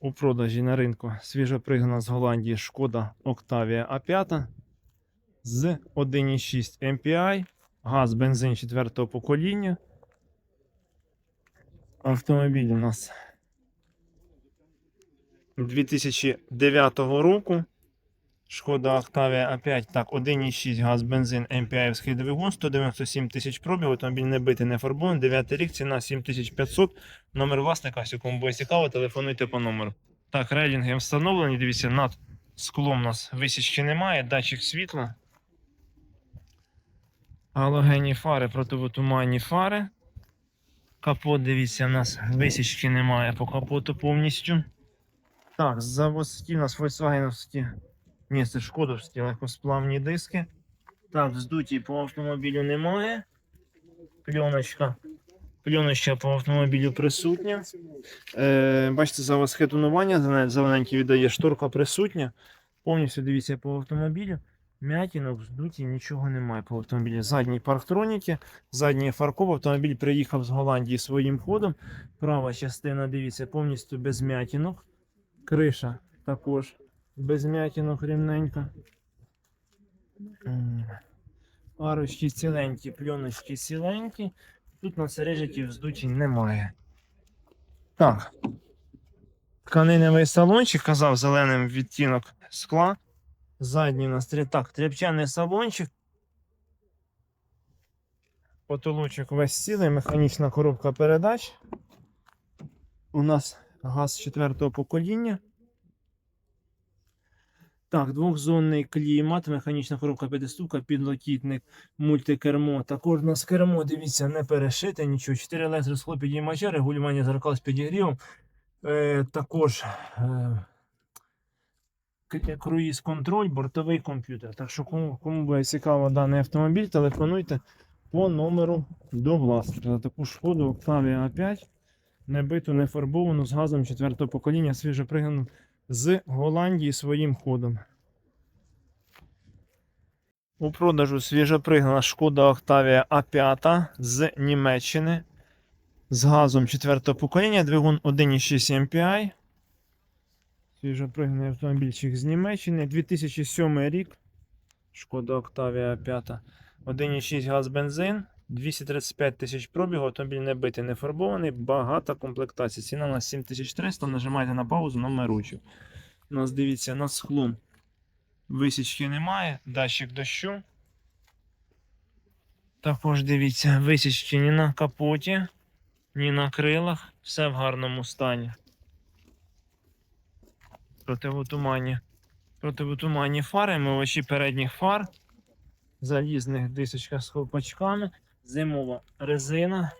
У продажі на ринку свіжопригнана з Голландії шкода Octavia A5 з 1,6 MPI, газ, бензин 4 покоління. Автомобіль у нас 2009 року. Шкода Octavia A5, так, 1,6 газ, бензин, MPI двигун, 197 тисяч пробігу, автомобіль не битий, не фарбований, 9 рік, ціна 7500. Номер власника, кому буде цікаво, телефонуйте по номеру. Так, рейлінги встановлені, дивіться, над склом у нас висічки немає, датчик світла. Галогенні фари, противотуманні фари. Капот, дивіться, у нас висічки немає по капоту повністю. Так, заводські у нас Volkswagen. Ні, це шкодовські легкосплавні диски. Так, здуті по автомобілю немає. Пленочка. Пленочка по автомобілю присутня. Е, бачите, тонування, зелене- зелененький віддає, шторка присутня. Повністю дивіться по автомобілю. М'ятінок, здуті, нічого немає по автомобілі. Задні парктроніки, задній фаркоп. Автомобіль приїхав з Голландії своїм ходом. Права частина, дивіться, повністю без м'ятінок. Криша також без м'ятінок рівненька. Арочки ціленькі, пленочки ціленькі. Тут на сережиті вздуті немає. Так. Тканиневий салончик, казав зеленим відтінок скла. Задній у нас так, тряпчаний салончик. Потолочок весь цілий, механічна коробка передач. У нас газ четвертого покоління. Так, двохзонний клімат, механічна коробка п'ятиступка, підлокітник, мультикермо. Також у нас кермо, дивіться, не перешите нічого. 4 електросхло підіймача, регулювання зеркал з підігрівом. Е, також е, круїз контроль, бортовий комп'ютер. Так що, кому, кому буде цікаво даний автомобіль, телефонуйте по номеру до власника. За таку шкоду Octavia A5, не биту, не фарбовану, з газом 4 покоління, свіжо пригнану з Голландії своїм ходом. У продажу свіжопригнана шкода Octavia A5 з Німеччини з газом 4 покоління, двигун 1,6 MPI. Свіжопригнаний автомобільчик з Німеччини. 2007 рік. Шкода Octavia 5. 1,6 газ бензин. 235 тисяч пробігу, автомобіль не битий, не фарбований, багата комплектація. Ціна на 7300. Нажимайте на паузу номерочок. У нас дивіться на склом. Висічки немає, датчик дощу. Також дивіться, висічки ні на капоті, ні на крилах. Все в гарному стані. Противотуманні. Противотуманні фари, мивачі передніх фар. Залізних дисочках з колпачками. Зимова резина.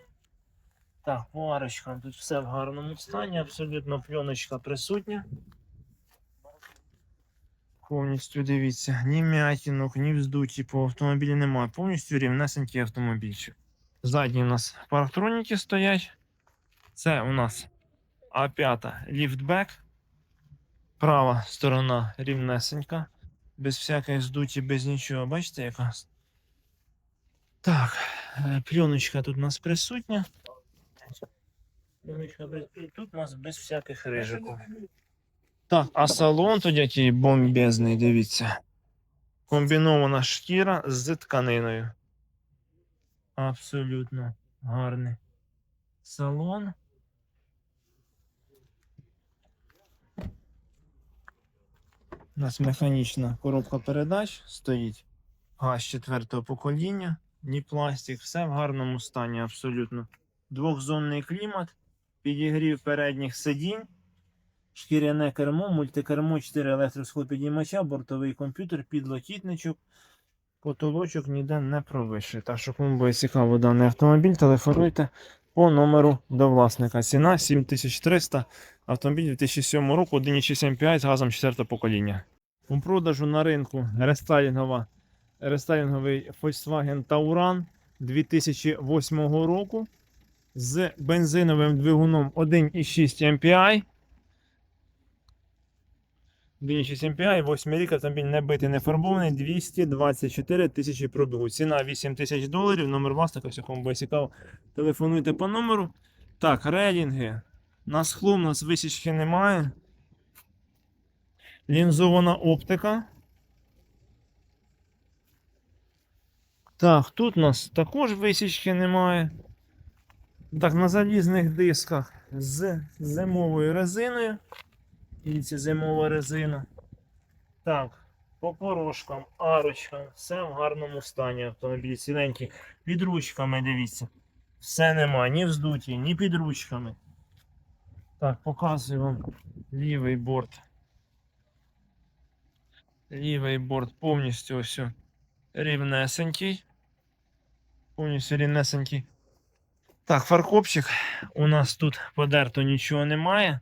Так, по тут все в гарному стані, абсолютно пленочка присутня. Повністю дивіться, ні м'ятінок, ні вздуті по автомобілі немає. Повністю рівнесенький автомобільчик. Задні у нас парктроніки стоять. Це у нас А5 ліфтбек. Права сторона рівнесенька. Без всякої здуті, без нічого. Бачите, яка? Так, е, пленочка тут у нас присутня. Пленочка присутня. Тут у нас без всяких рижиків. Так, а салон тут який бомбезний, дивіться. Комбінована шкіра з тканиною. Абсолютно гарний. Салон. У нас механічна коробка передач стоїть. Газ четвертого покоління, ні пластик, все в гарному стані абсолютно. Двохзонний клімат, підігрів передніх сидінь. Шкіряне кермо, мультикермо, 4 електросхлопідіймача, бортовий комп'ютер, підлокітничок, потолочок ніде не провищий. Так що, кому буде цікаво даний автомобіль, телефонуйте по номеру до власника. Ціна 7300. Автомобіль 2007 року, 1,6 MPI з газом 4 покоління. У продажу на ринку рестайлінгова, рестайлінговий Volkswagen Tauran 2008 року з бензиновим двигуном 1,6 MPI. 1,6 MPI, 8 рік автомобіль не битий, не фарбований, 224 тисячі пробігу. Ціна 8 тисяч доларів, номер власника, якщо буде цікаво, телефонуйте по номеру. Так, релінги. На склу у нас висічки немає. Лінзована оптика. Так, тут у нас також висічки немає. Так, на залізних дисках з зимовою резиною. І це зимова резина. Так, по порошкам, арочкам, все в гарному стані автомобіль ціленький. Під ручками, дивіться. Все нема, ні вздуті, ні під ручками. Так, показую вам лівий борт. Лівий борт повністю ось рівнесенький. Повністю рівнесенький. Так, фаркопчик. У нас тут подерто нічого немає.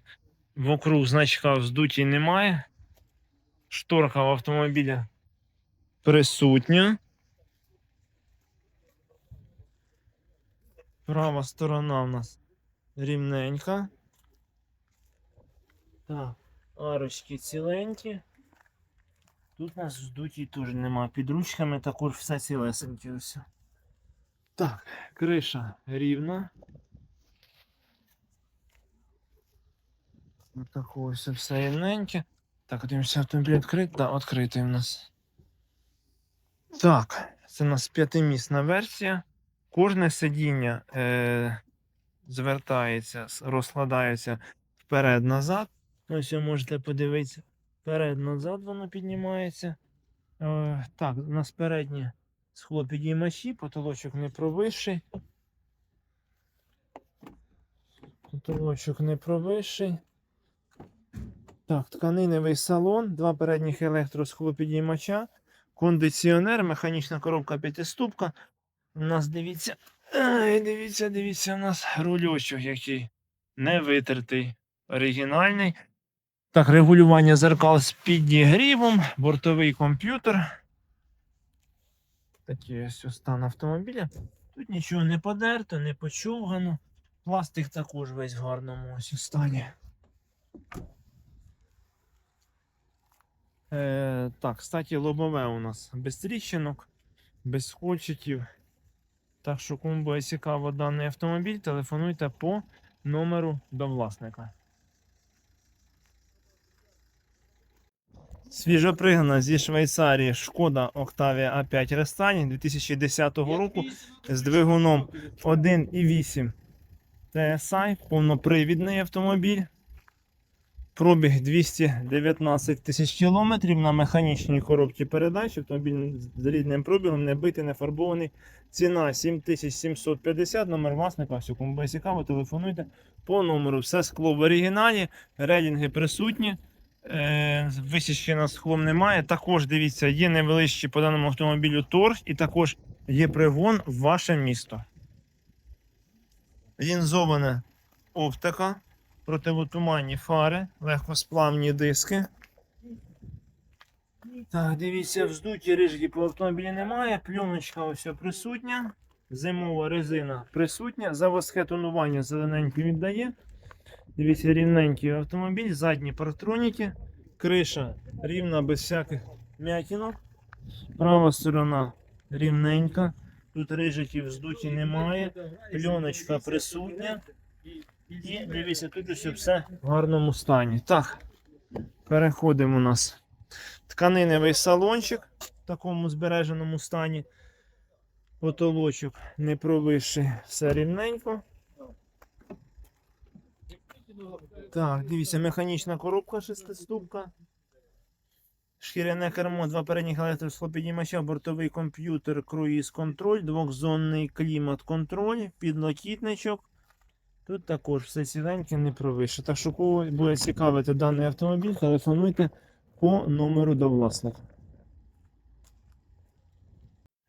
Вокруг значка вздуті немає. Шторка в автомобілі присутня. Права сторона у нас рівненька. Так, арочки ціленькі. Тут у нас вздуті теж нема. Під ручками також все цілесеньке все. Так, криша рівна. Таке ось все рівненьке. Так, дивимося автомобіль відкритий. Так, відкритий у нас. Так, це у нас п'ятимісна версія. Кожне сидіння е, звертається, розкладається вперед-назад. Ось ви можете подивитися. Вперед-назад воно піднімається. Е, так, у нас передні схлопідіймачі, потолочок не провищий. Потолочок не провищий. Так, тканиневий салон, два передніх електросхлопідіймача, кондиціонер, механічна коробка п'ятиступка. У нас дивіться, ай, дивіться, дивіться, у нас рульочок який не витертий, оригінальний. Так, регулювання зеркал з підігрівом, бортовий комп'ютер. Такий ось стан автомобіля. Тут нічого не подерто, не почовгано. Пластик також весь в гарному ось стані. Е, так, кстати, лобове у нас без тріщинок, без скотчиків. Так що, кому буде цікаво даний автомобіль, телефонуйте по номеру до власника. Свіжопригнана зі Швейцарії Шкода Octavia A5 Restyle 2010 року з двигуном 1,8 TSI, повнопривідний автомобіль. Пробіг 219 тисяч кілометрів на механічній коробці передач. Автомобіль з рідним пробігом, не битий, не фарбований. Ціна 7750, номер власника. Все, кому буде цікаво, телефонуйте по номеру. Все скло в оригіналі, релінги присутні. Е, висічки на склом немає. Також дивіться, є невеличкий по даному автомобілю торг і також є пригон в ваше місто. Лінзована оптика, противотуманні фари, легкосплавні диски. Так, дивіться, вздуті рижки по автомобілі немає. Пленочка ось присутня. Зимова резина присутня. Заводське тонування зелененьке віддає. Дивіться, рівненький автомобіль, задні партроніки, криша рівна без всяких м'ятінок. Права сторона рівненька. Тут рижиків вздуті немає. Пленочка присутня. І дивіться, тут ось все в гарному стані. Так, переходимо у нас. Тканиневий салончик в такому збереженому стані. Потолочок не провищий, все рівненько. Так, дивіться, механічна коробка шестиступка. Шкіряне кермо, два передніх електросхлопідіймача, бортовий комп'ютер, круїз контроль, двохзонний клімат контроль, підлокітничок. Тут також все ціленьке не провище. Так що кого буде цікавити даний автомобіль, телефонуйте по номеру до власника.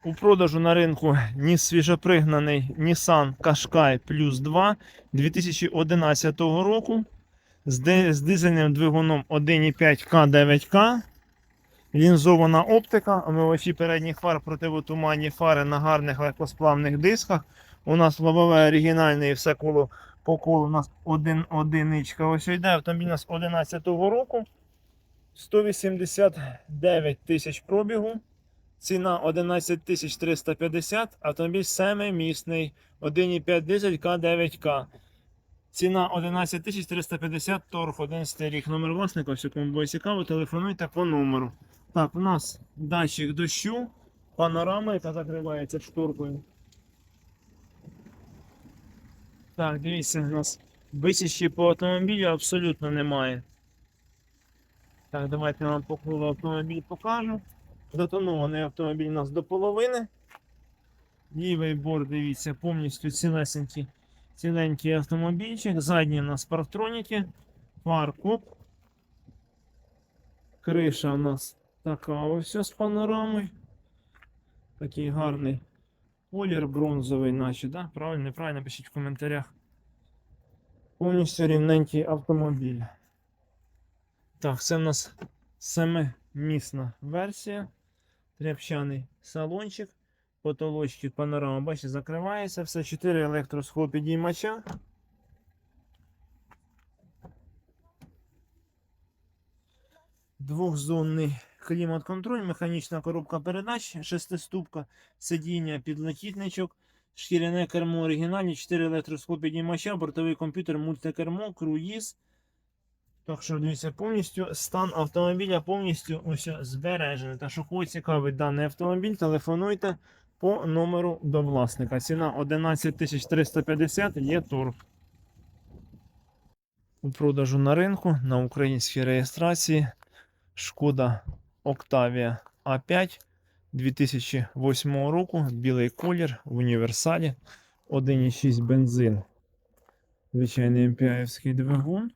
У продажу на ринку ні свіжопригнаний Nissan Qashqai Plus 2 2011 року з, дизельним двигуном 1,5 К9К. Лінзована оптика, омивачі передніх фар, противотуманні фари на гарних легкосплавних дисках. У нас лобове оригінальне і все коло по колу у нас один одиничка. Ось йде автомобіль у нас 11 року. 189 тисяч пробігу. Ціна 11 350, автомобіль семимісний, 1,5 дизель К9К. Ціна 11 тисяч 350 торг, 11 рік. Номер власника, все кому буде цікаво, телефонуйте по номеру. Так, у нас датчик дощу, панорама, яка закривається шторкою. Так, дивіться, у нас висічі по автомобілю абсолютно немає. Так, давайте я вам по автомобіль покажу. Дотонований автомобіль у нас до половини. Лівий борт, дивіться, повністю цілесенький, ціленький автомобільчик. Задні у нас парктроніки, фаркоп. Криша у нас така ось з панорамою. Такий гарний колір бронзовий, наче, да? Правильно, неправильно, пишіть в коментарях. Повністю рівненький автомобіль. Так, це в нас семимісна версія. Тряпчаний салончик. Потолочки панорама, бачите, закривається. Все 4 електросхлопідіймача. Двохзонний клімат-контроль, механічна коробка передач, шестиступка, сидіння, підлокітничок, шкіряне кермо оригінальні, 4 електросхлопідіймача, бортовий комп'ютер, мультикермо, круїз. Так що дивіться, повністю стан автомобіля повністю ось збережений. Та що кого цікавить даний автомобіль, телефонуйте по номеру до власника. Ціна 11 350 є торг. У продажу на ринку на українській реєстрації Шкода Octavia A5 2008 року, білий колір в універсалі, 1,6 бензин. Звичайний MPI-овський двигун.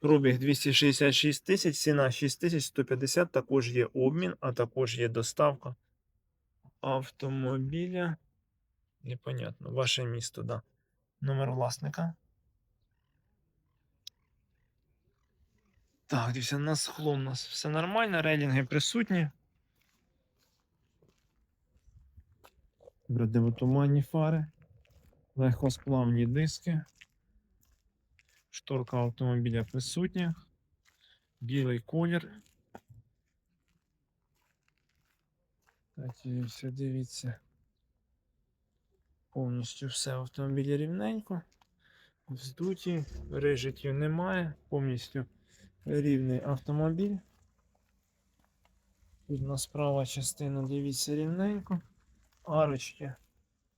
Пробіг 266 тисяч, ціна 6150, також є обмін, а також є доставка автомобіля. Непонятно, ваше місто, да. Номер власника. Так, дивіться, на скло у нас все нормально, рейлінги присутні. Радиотуманні фари, легкосплавні диски. Шторка автомобіля присутня. Білий колір. Так, все дивіться. Повністю все в автомобілі рівненько. Вздуті, рижиків немає. Повністю рівний автомобіль. Тут нас права частина, дивіться рівненько. Арочки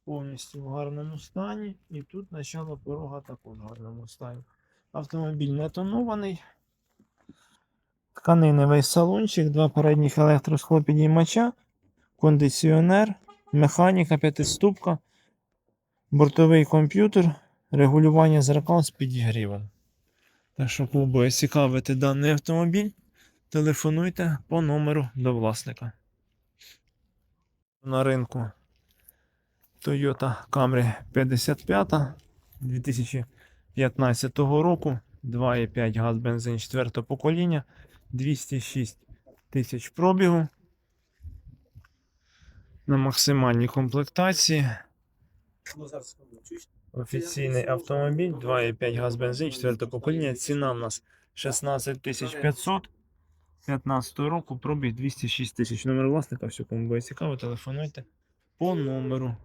повністю в гарному стані. І тут начало порога також в гарному стані. Автомобіль не тонований. Тканиневий салончик, два передніх електросхлопідіймача, кондиціонер, механіка, п'ятиступка, бортовий комп'ютер, регулювання зеркал з підігрівом. Так що, кого цікавити даний автомобіль, телефонуйте по номеру до власника. На ринку Toyota Camry 55 2015 року. 2,5 газ бензин 4 покоління, 206 тисяч пробігу. На максимальній комплектації. Офіційний автомобіль, 2,5 газ бензин, 4 покоління. Ціна в нас 16 500. 15 року пробіг 206 тисяч. Номер власника, все, кому буде цікаво, телефонуйте по номеру.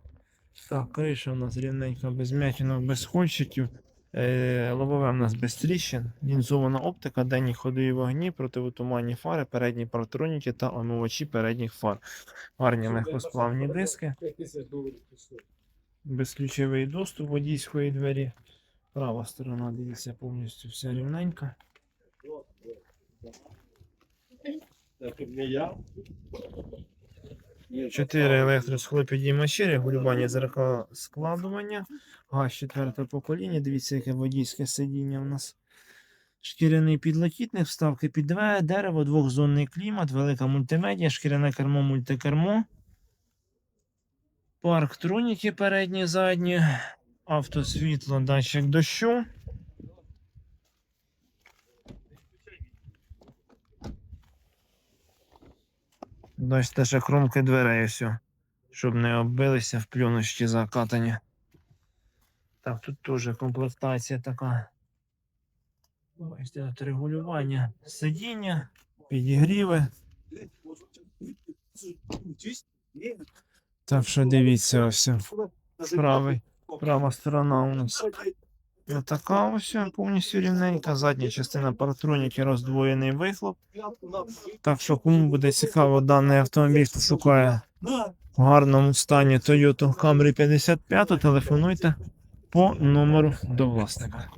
Так, криша у нас рівненька, без м'ятінок, без хольщиків. Е, лобове у нас без тріщин, лінзована оптика, денні ходові вогні, противотуманні фари, передні партроніки та омивачі передніх фар. Гарні легкосплавні диски, безключовий доступ водійської двері. Права сторона, дивіться, повністю вся рівненька. Чотири електросхлопідіймачі, регулювання зеркала складування. Газ четверте покоління. Дивіться, яке водійське сидіння у нас. Шкіряний підлокітник, вставки під две, дерево, двохзонний клімат, велика мультимедіа, шкіряне кермо, мультикермо. Парктроніки передні, задні, автосвітло, датчик дощу. Бачите, ще кромки дверей ось, щоб не оббилися в плюночці закатані. Так, тут теж комплектація така. Бачите, тут регулювання сидіння, підігріви. Так що дивіться ось. Правий, права сторона у нас така ось повністю рівненька. Задня частина паратроніки роздвоєний вихлоп. Так що, кому буде цікаво даний автомобіль, шукає в гарному стані Toyota Camry 55, телефонуйте по номеру до власника.